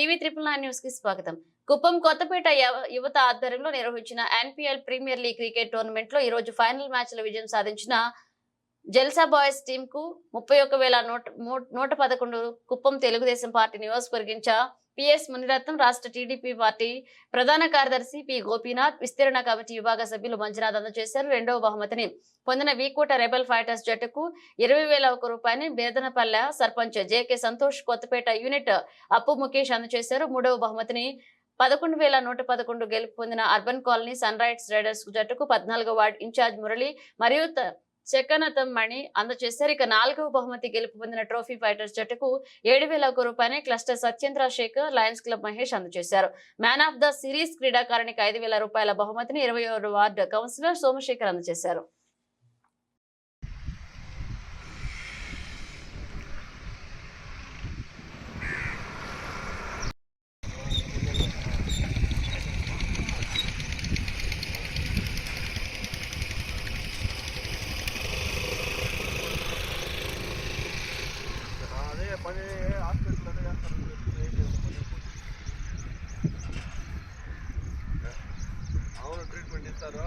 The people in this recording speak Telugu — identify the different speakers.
Speaker 1: టీవీ త్రిపుల్ నైన్ న్యూస్కి స్వాగతం. కుప్పం కొత్తపేట యువత ఆధ్వర్యంలో నిర్వహించిన ఎన్పిఎల్ ప్రీమియర్ లీగ్ క్రికెట్ టోర్నమెంట్లో ఈ రోజు ఫైనల్ మ్యాచ్లో విజయం సాధించిన జల్సా బాయ్స్ టీం కు ముప్పై ఒక్క వేల నూట నూట పదకొండు కుప్పం తెలుగుదేశం పార్టీ నియోజకవర్గించ పిఎస్ మునిరత్నం రాష్ట్ర టీడీపీ పార్టీ ప్రధాన కార్యదర్శి పి. గోపీనాథ్ విస్తరణ కమిటీ విభాగ సభ్యులు మంజునాథ్ అందజేశారు. రెండవ బహుమతిని పొందిన వీకోట రెబల్ ఫైటర్స్ జట్టుకు ఇరవై వేల ఒక రూపాయని బేదనపల్లె సర్పంచ్ జేకే సంతోష్ కొత్తపేట యూనిట్ అప్పు ముఖేష్ అందజేశారు. మూడవ బహుమతిని పదకొండు వేల నూట పదకొండు గెలుపు పొందిన urban colony sun rights riders జట్టుకు పద్నాలుగో వార్డు ఇన్ఛార్జ్ మురళి మరియు చెక్కనతం మణి అందజేశారు. ఇక నాలుగవ బహుమతి గెలుపు పొందిన ట్రోఫీ ఫైటర్స్ జట్టుకు ఏడు వేల ఒక రూపాయని cluster Satyendra Shekhar Lions Club Mahesh అందజేశారు. మ్యాన్ ఆఫ్ ద సిరీస్ క్రీడాకారునికి ఐదు వేల రూపాయల బహుమతిని ఇరవై వార్డు కౌన్సిలర్ సోమశేఖర్ అందజేశారు.
Speaker 2: పని హాస్పిటల్ అవును ట్రీట్మెంట్ ఇస్తారు?